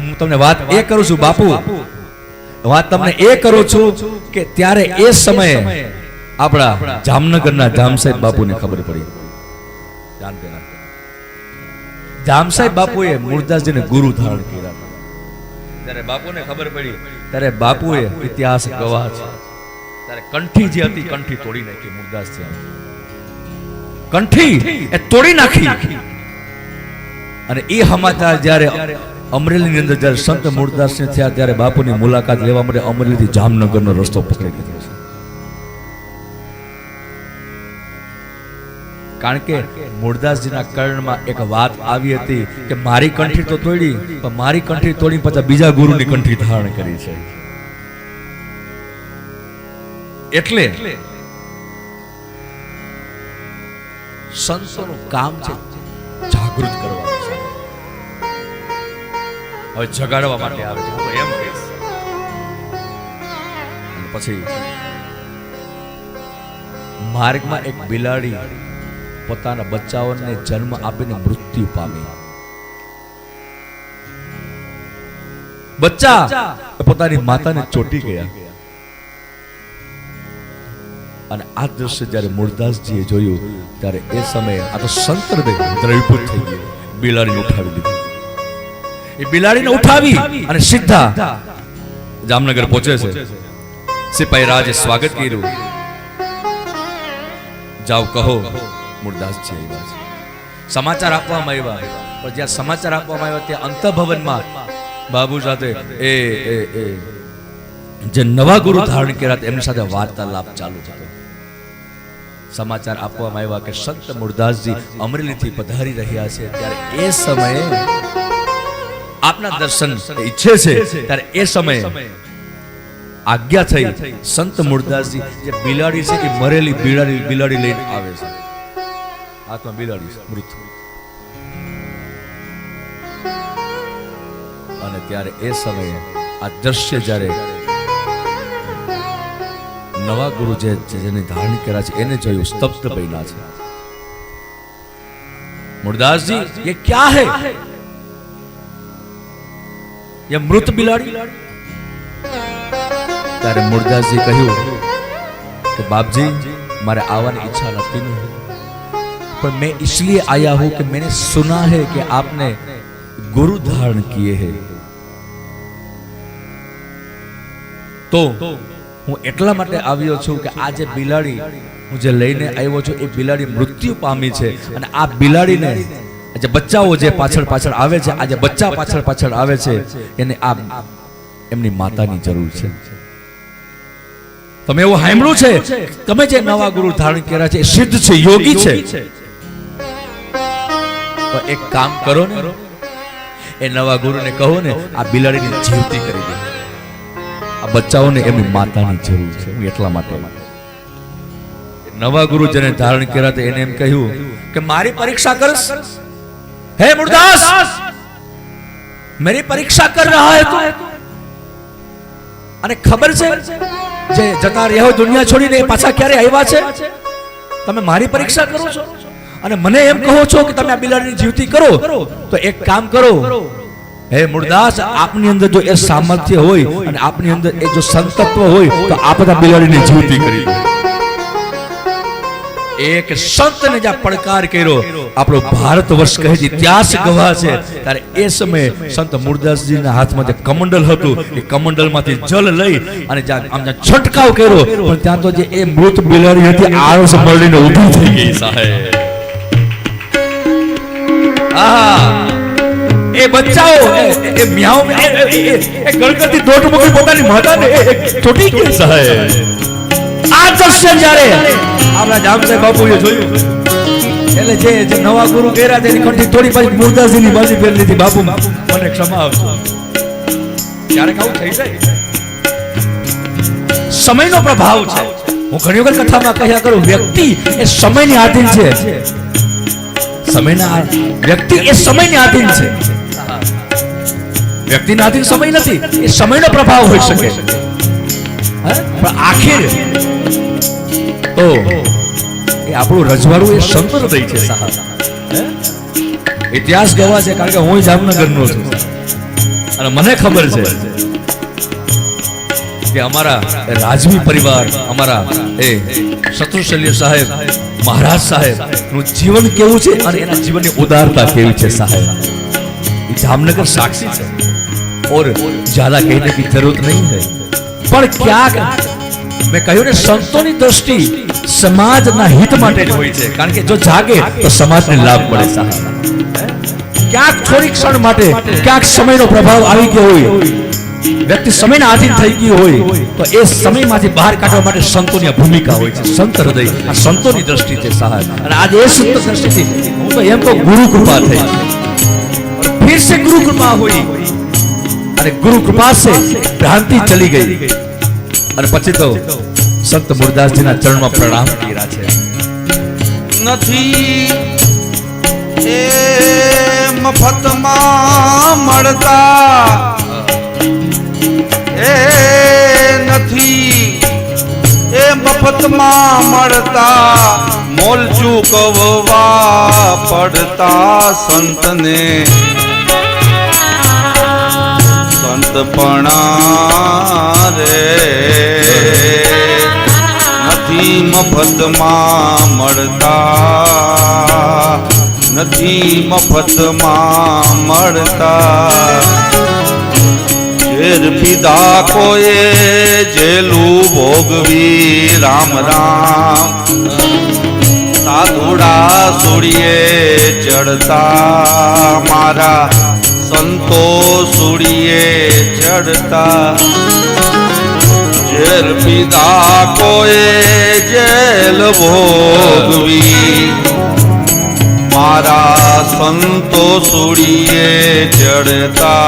હું તમને વાત એ કરું છું બાપુ. વાત તમને એ કરું છું કે ત્યારે એ સમયે આપણા જામનગરના જામસાહેબ બાપુને ખબર પડી. જાન પેલા. જામ સાહેબ બાપુએ મુરદાસજીને ગુરુ ધારણ કર્યા. ત્યારે બાપુને ખબર પડી. ત્યારે બાપુએ ઇતિહાસ ગવાહ છે. ત્યારે કંઠી જે હતી કંઠી તોડી નાખી મુરદાસજી કંઠી એ તોડી નાખી. અને એ સમાચાર જ્યારે અમરેલીની અંદર જ્યારે સંત મૂળદાસને થયા ત્યારે બાપુની મુલાકાત લેવા માટે અમરેલીથી જામનગરનો રસ્તો પકડી લીધો છે. કારણ કે મૂળદાસજીના કર્ણમાં એક વાત આવી હતી કે મારી કંઠી તો તોડી, પણ મારી કંઠી તોડી પછી બીજા ગુરુની કંઠી ધારણ કરી છે. એટલે સંતોનું કામ છે જાગૃત કરવાનું છે હવે જગાડવા માટે આવે છે. તો એમ કહીશ. પછી માર્ગમાં એક બિલાડી પોતાના બચ્ચાઓને જન્મ આપીને મૃત્યુ પામી. બચ્ચા! પોતાની માતાને ચોટી ગયા. અને આ દ્રશ્ય જ્યારે મૂળદાસજીએ જોયું ત્યારે એ સમયે આ તો સંતર દ્રવીભૂત થઈ ગયું. બિલાડીને ઉઠાવી લીધી. એ બિલાડીને ઉઠાવી અને સીધા જામનગર પહોંચે છે. સિપાહી રાજે સ્વાગત કર્યું. જાવ કહો મૂળદાસજી આવ્યા છે. સમાચાર આપવામાં આવ્યા. પણ જ્યાં સમાચાર આપવામાં આવ્યા ત્યાં અંતભવનમાં બાબુ સાથે એ એ એ, જે નવા ગુરુ ધારણ કર્યા એમની સાથે વાર્તાલાપ ચાલુ થયો સમાચાર આપવામાં આવ્યા કે સંત મુરદાસજી અમરેલીથી પધારી રહ્યા છે. ત્યારે એ સમયે આપના દર્શન ઈચ્છે છે ત્યારે એ સમયે આજ્ઞા થઈ સંત મુરદાસજી જે બિલાડી છે એ મરેલી બિલાડી બિલાડી લઈને આવે છે. હાથમાં બિલાડી મૃત. અને ત્યારે એ સમયે આ દ્રશ્ય જ્યારે નવા ગુરુ જે જેને ધારણ કર્યા છે એને જોયું સ્તબ્ધ બન્યા છે. મુરદાસજી એ ક્યાં હે? ये मृत बिलाड़ी ત્યારે મુરદાસજી કહ્યું કે બાપજી મારે આવવાની ઈચ્છા નથી नहीं पर मैं इसलिए आया हूं कि मैंने सुना है कि आपने गुरु धारण किए हैं તો હું એટલા માટે આવ્યો છું કે આ જે બિલાડી હું જે લઈને આવ્યો છું એ બિલાડી મૃત્યુ પામી છે અને આ બિલાડીને જે બચ્ચાઓ જે પાછળ પાછળ આવે છે, આજે બચ્ચા પાછળ પાછળ આવે છે, એને આ એમની માતાની જરૂર છે. તમે એવું સાંભળ્યું છે? તમે જે નવા ગુરુ ધારણ કર્યા છે સિદ્ધ છે, યોગી છે. એક કામ કરો ને, એ નવા ગુરુને કહો ને, આ બિલાડીને જીવતી કરી દે. આ બચ્ચાઓને એમની માતાની જરૂર છે, હું એટલા માટે. નવા ગુરુ જેને ધારણ કર્યા એને એમ કહ્યું કે મારી પરીક્ષા કરસ હે मुर्दास मेरी परीक्षा कर रहा है तू અને ખબર છે જે જતા રહ્યો દુનિયા છોડીને પાછા ક્યારે આવ્યા છે? તમે મારી પરીક્ષા કરો છો. અને મને એમ કહો છો કે તમે આ બિલાડીની જીવતી કરો તો એક કામ કરો. હે મુરદાસ આપની અંદર જો એ સામર્થ્ય હોય અને આપની અંદર એ જો સંતત્વ હોય તો આપ બધા બિલાડીને જીવતી કરી એક સંતને જ્યાં પડકાર કર્યો, આપણો ભારત વર્ષ કહે છે, ઇતિહાસ ગવાહ છે. ત્યારે એ સમયે સંત મુરદાસજીના હાથમાં જે કમંડલ હતું, એ કમંડલમાંથી જલ લઈ અને જ્યાં આમ છંટકાવ કર્યો, પણ ત્યાં તો જે એ મૃત બિલાડી હતી આળસ મળીને ઊભી થઈ ગઈ. સાહેબ આહા. એ બચ્ચાઓ, એ- મ્યાઉ, એ- ગળગળતી દોટ મૂકી પોતાની માતાને ચોટી ગઈ. સાહેબ દ્રશ્ય જ્યારે. આપણા જામસે બાપુએ જોયું. એટલે જે જે નવા ગુરુ કર્યા તેની કંઠી થોડી પાછી મુરદાસજીની બાજુ ફેરી લીધી બાપુ મને ક્ષમા આપજો. ક્યારેક આવું થઈ જાય. સમયનો પ્રભાવ છે. હું ઘણી વખત કથામાં કહ્યા કરું વ્યક્તિ એ સમયની આધીન છે. સમયના વ્યક્તિ એ સમયની આધીન છે. વ્યક્તિના આધીન સમય નથી એ સમયનો પ્રભાવ હોઈ શકે? પણ આખિર ઓ. એ આપણું રજવાડું એ શંકર દઈ છે, સાહેબ. ઇતિહાસ ગવા છે, કારણ કે હું જામનગરનો છું. અને મને ખબર છે કે અમારા રાજવી પરિવાર, અમારા એ શત્રુશલ્ય સાહેબ, મહારાજ સાહેબનું જીવન કેવું છે અને એના જીવનની ઉદારતા કેવી છે, સાહેબ? જામનગર સાક્ષી છે. ઓર જ્યાદા કહેને કી જરૂરત નહીં હૈ પણ ક્યાંક મેં કહ્યું ને સંતોની દ્રષ્ટિ સમાજના હિત માટે જ હોય છે. કારણ કે જો જાગે તો સમાજને લાભ મળે. ક્યાંક થોડી ક્ષણ માટે, ક્યાંક સમયનો પ્રભાવ આવી ગયો હોય, વ્યક્તિ સમયના આધીન થઈ ગયો હોય, તો એ સમયમાંથી બહાર કાઢવા માટે સંતોની ભૂમિકા હોય છે. સંત હૃદય, આ સંતોની દ્રષ્ટિ છે સહાય. અને આજે એ સંત દ્રષ્ટિથી હું તો એમ તો ગુરુ કૃપા થઈ. ફિર સે ગુરુ કૃપા હોય. અને ગુરુ કૃપા સે ભ્રાંતિ ચલી ગઈ. અને પછી તો સંત મુરદાસજીના ચરણમાં પ્રણામ કર્યા છે. નથી એ મફતમાં મળતા. એ નથી એ મફતમાં મળતા. મોલ ચૂકવવા પડતા સંતને. સંતપણા રે. નથી મફતમાં મળતા, નથી મફતમાં મળતા. ઘેર પીધા કોએ જેલું ભોગવી રામ રામ. સાધુડા સુડીએ ચડતા મારા સંતો સુડીએ ચડતા. જેલ પીધા કોએ જેલ ભોગવી. મારા સંતો સુડીએ ચડતા.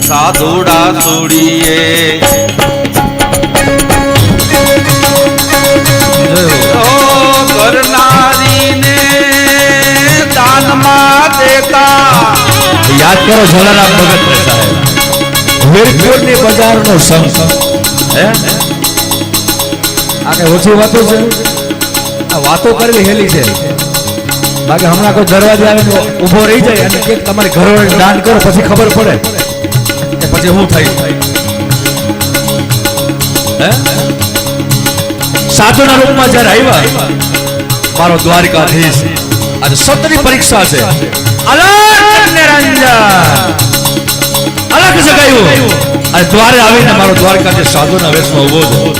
સાધુડા સુડીએ યાદ કરો જલારામ ભગત સાહેબ. વીરપુરની બજારનો સંત હે? આ કઈ ઓછી વાતો છે? આ વાતો કરવી હેલી છે. બાકી હમણાં કોઈ દરવાજે આવીને ઊભો રહી જાય અને કે તમારે ઘરોને દાન કરો પછી ખબર પડે કે પછી હું થઈ. હે? સાધુના રૂપમાં જ્યારે આવ્યા મારો દ્વારકાધીશ આજે સત્યની પરીક્ષા છે. અલગ નિરંજન અલગ જગાયું અને દ્વારે આવીને મારો દ્વારકાધીશ સાધુના વેશમાં ઊભો છે.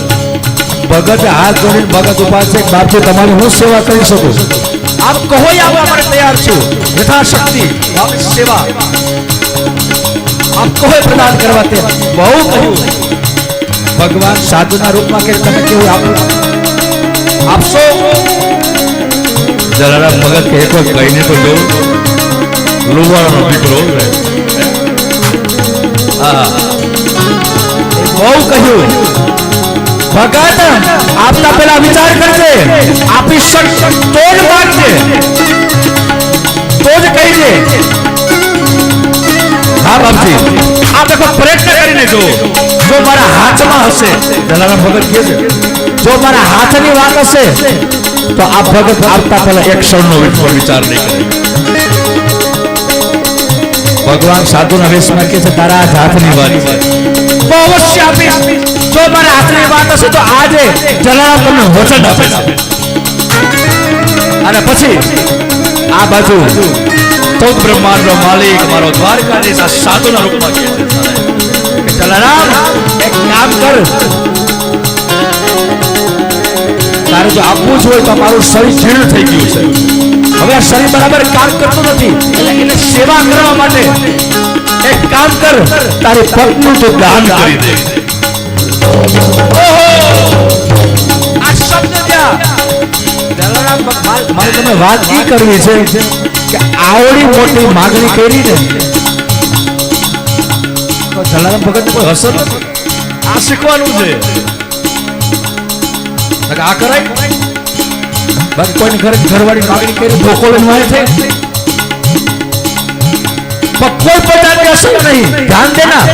ભગત હાથ જોડીને ભગત ઊભા છે. બાપુ તમારી હું સેવા કરી શકું? આપ કહો આવવા માટે તૈયાર છું. યથાશક્તિ સેવા. આપ કહો પ્રદાન કરવા તે બહુ કહ્યું. ભગવાન સાધુના રૂપમાં કે તમે કેવું આપો? આપશો? જલારામ ભગત કે એક વખત કહીને તો જો લુવાળાનો દીકરો હા બહુ કહ્યું ભગત આપના પેલા વિચાર કરજે આપી તો જ માગજે તો જ કહીજે હા બાપજી આ દેખો પ્રયત્ન કરીને જો જો મારા હાથમાં હશે જલારામ ભગત કહે છે જો મારા હાથની વાત હશે તો આ ભગત આપતા પહેલા એક ક્ષણનો વિચાર નહીં કરે ભગવાન સાધુના વેશમાં કે છે, તારા આ હાથની વાત. તો અવશ્ય આપી. જો મારા હાથની વાત હશે તો આજે જલારામ તમને વચન આપે અને પછી આ બાજુ તો બ્રહ્માંડનો માલિક, મારો દ્વારકાધીશ આ સાધુના રૂપમાં કહે છે જલારામ, એક કામ કર. તારે જો આપવું જ હોય તો મારું શરીર જીર્ણ થઈ ગયું છે. હવે આ શરીર બરાબર કામ કરતું નથી. એટલે એને સેવા કરવા માટે એક કામ કર તારી પગનું તો દાન કરી દે. આ શબ્દ ત્યાં મારે મારે વાત એ કરવી છે કે આવડી મોટી માગણી કરી ને તો જલારામ ભગત કોઈ અસર નથી આ શીખવાનું છે. આ કરાય. બાકી કોઈની ઘરે ઘરવાળી માગણી કરી ધોકો લઈને છે. કોઈ પ્રકારની અસર નહીં. ધ્યાન દેના.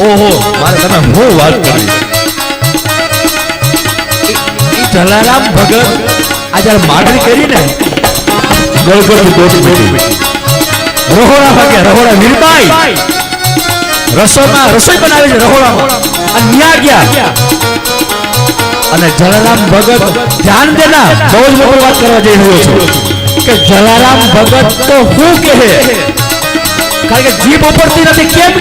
ઓહો, મારે તમે હું વાત કરી? જલારામ ભગત આ માગણી કરી ને ગળગળ દોડી દોડી રહોડા ભાગે રહોડા વીરબા વીરબાઈ રસોઈમાં રસોઈ બનાવે છે રહોડામાં. અને ન્યા ગયા. અને જલારામ ભગત, ધ્યાન દેના, બહુ જ મોટી વાત કરવા જઈ રહ્યો છું. કે જલારામ ભગત તો શું કહે? કારણ કે જીભ ઉપરથી નથી, કેમ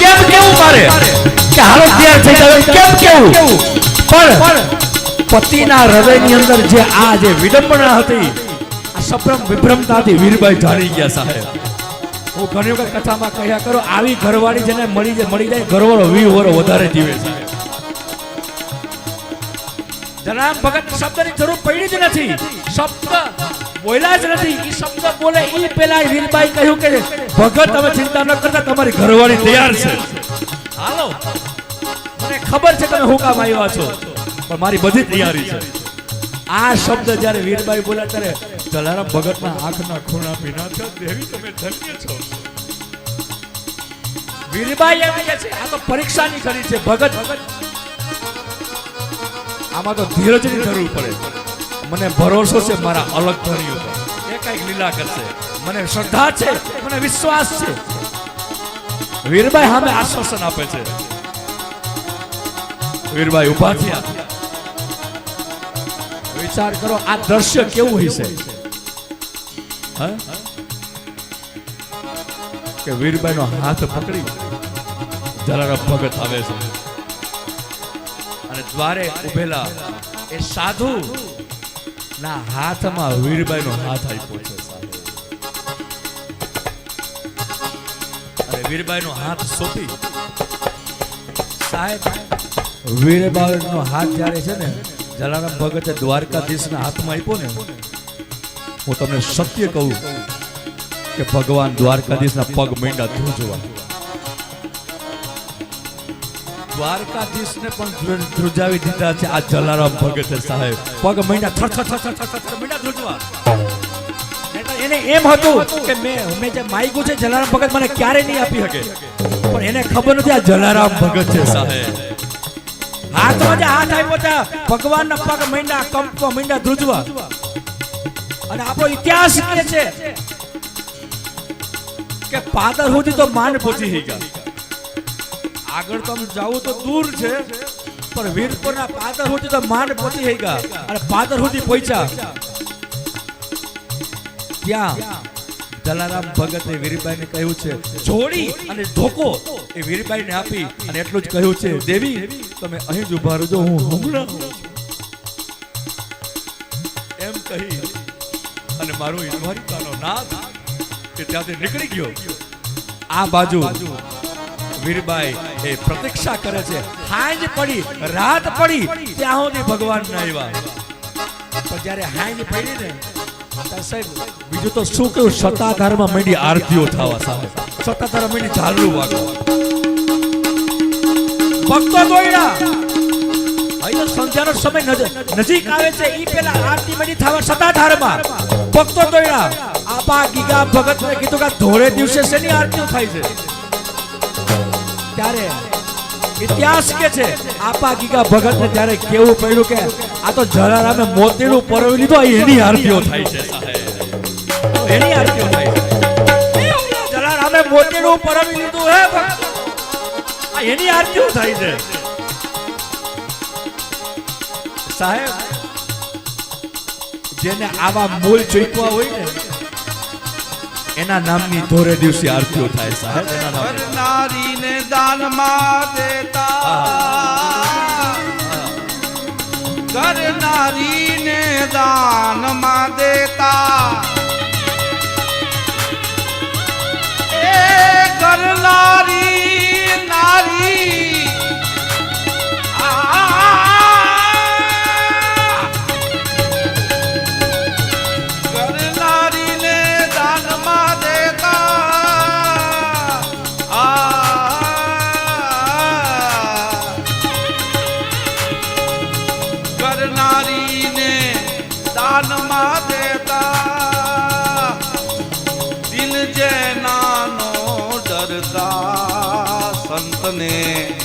કેમ કેવું મારે? કે હાલો તૈયાર થઈ જાય કેમ કેવું? પણ પતિના હૃદયની અંદર જે આ જે વિડંબના હતી, આ સપ્રમ વિભ્રમતાથી વીરભાઈ જાણી ગયા સાહેબ. હું ઘણી વખત કથામાં કહ્યા કરો, આવી ઘરવાળી જેને મળી જાય મળી જાય, ઘરવાળો વી વરો વધારે જીવે સાહેબ જનાબ ભગત શબ્દની જરૂર પડી જ નથી. શબ્દ બોલ્યા જ નથી. એ શબ્દ બોલે એ પેલા વીરબાઈ કહ્યું કે, ભગત તમે ચિંતા ન કરતા, તમારી ઘરવાળી તૈયાર છે. હાલો. મને ખબર છે તમે હું કામ આવ્યા છો, પણ મારી બધી તૈયારી છે. આ શબ્દ જ્યારે વીરબાઈ બોલ્યા ત્યારે જલારામ ભગતના આંખના ખૂણા ભીના થયા. દેવી, તમે ધન્ય છો. વીરબાઈ એમ કે છે, આ તો પરીક્ષાની કરી છે ભગત ભગત. આમાં તો ધીરજની જરૂર પડે. મને ભરોસો છે મારા અલગ ધણી ઉપર. એ કંઈક લીલા કરશે. મને શ્રદ્ધા છે, મને વિશ્વાસ છે. વીરભાઈ સામે આશ્વાસન આપે છે. વીરભાઈ ઊભા થયા. વિચાર કરો આ દ્રશ્ય કેવું હશે? કે વીરભાઈ નો હાથ પકડી જલારામ ભગત આવે છે. દ્વારે ઉભેલા એ સાધુ ના હાથમાં વીરબાઈ નો હાથ આપ્યો છે અરે વીરબાઈ નો હાથ સોંપી. સાહેબ વીરબાઈ નો હાથ જ્યારે છે ને, જલારામ ભગતે દ્વારકાધીશના હાથમાં આપ્યો ને, હું તમને સત્ય કહું કે ભગવાન દ્વારકાધીશના પગ મીંડા ધ્રુજવા. દ્વારકાધીશને પણ ધ્રુજાવી દીધા છે. આ જલારામ ભગત સાહેબ. પગ મહિના થર થર થર થર થર મહિના ધ્રુજવા. એને એમ હતું કે મેં મેં જે માઈકું છે, જલારામ ભગત મને ક્યારે નહીં આપી શકે. પણ એને ખબર નથી આ જલારામ ભગત છે સાહેબ. હાથમાં જે હાથ આપ્યો ત્યાં ભગવાનના પગ મહિના કંપવા મહિના ધ્રુજવા. અને આપણો ઇતિહાસ કે છે કે પાદર સુધી તો માન પહોંચી ગયા. આગળ તો જવું તો દૂર છે, પણ વીરપુરના પાદર સુધી તો માંડ પહોંચી થઈ ગયા. અને પાદર સુધી પહોંચ્યા. ત્યાં જલારામ ભગતે વીરબાઈને કહ્યું છે, જોડી અને ધોકો. એ વીરબાઈને આપી અને એટલું જ કહ્યું છે, દેવી, તમે અહીં જ ઊભા રહેજો, હું હમણાં એમ કહી અને મારો એ નાદ કે ત્યાંથી નીકળી ગયો. આ બાજુ વીરબાઈ એ પ્રતીક્ષા કરે છે. હાંજ પડી, રાત પડી, ત્યાં સુધી ભગવાન ના આવ્યા. પણ જ્યારે હાંજ પડી ને સાહેબ, બીજું તો શું કહ્યું સત્તાધારમાં માંડી આરતીઓ થવા સામે સત્તાધાર માંડી ઝાલરું વાગવા. ભક્તો દોડ્યા અહીંયા સંધ્યાનો સમય નજ- નજીક આવે છે, ઈ પેલા આરતી માંડી થવા સત્તાધારમાં. ભક્તો દોડ્યા આપા ગીગા ભગતને કીધું કે ધોળે દિવસે શેની આરતીઓ થાય છે? ત્યારે ઇતિહાસ કે છે, આપા ગીગા ભગત ને ત્યારે કેવું પડ્યું કે આ તો જલારામે મોતીનું પરવી લીધું એની આરતીઓ થાય છે એની આરતીઓ થાય છે. જલારામે મોતીનું પરવી લીધું, હે ભક્તો. એની આરતીઓ થાય છે. સાહેબ, જેને આવા મૂળ ચૂકવા હોય ને એના નામની ધોરે દિવસે આરતીઓ થાય સાહેબ, એના નામની કરનારીને દાનમાં દેતા. કરનારીને દાનમાં દેતા. એ કરનારી કરતા સંતને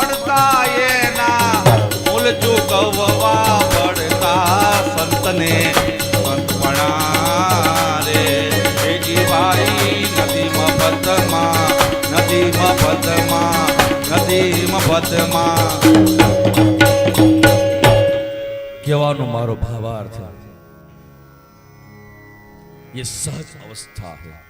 પડતા પડતા સંતને. સંતપણા રે. એ નદીમાં પદમાં નદીમાં પદમાં નદીમાં પદમાં. કહેવાનો મારો ભાવાર્થ ये सहज અવસ્થા है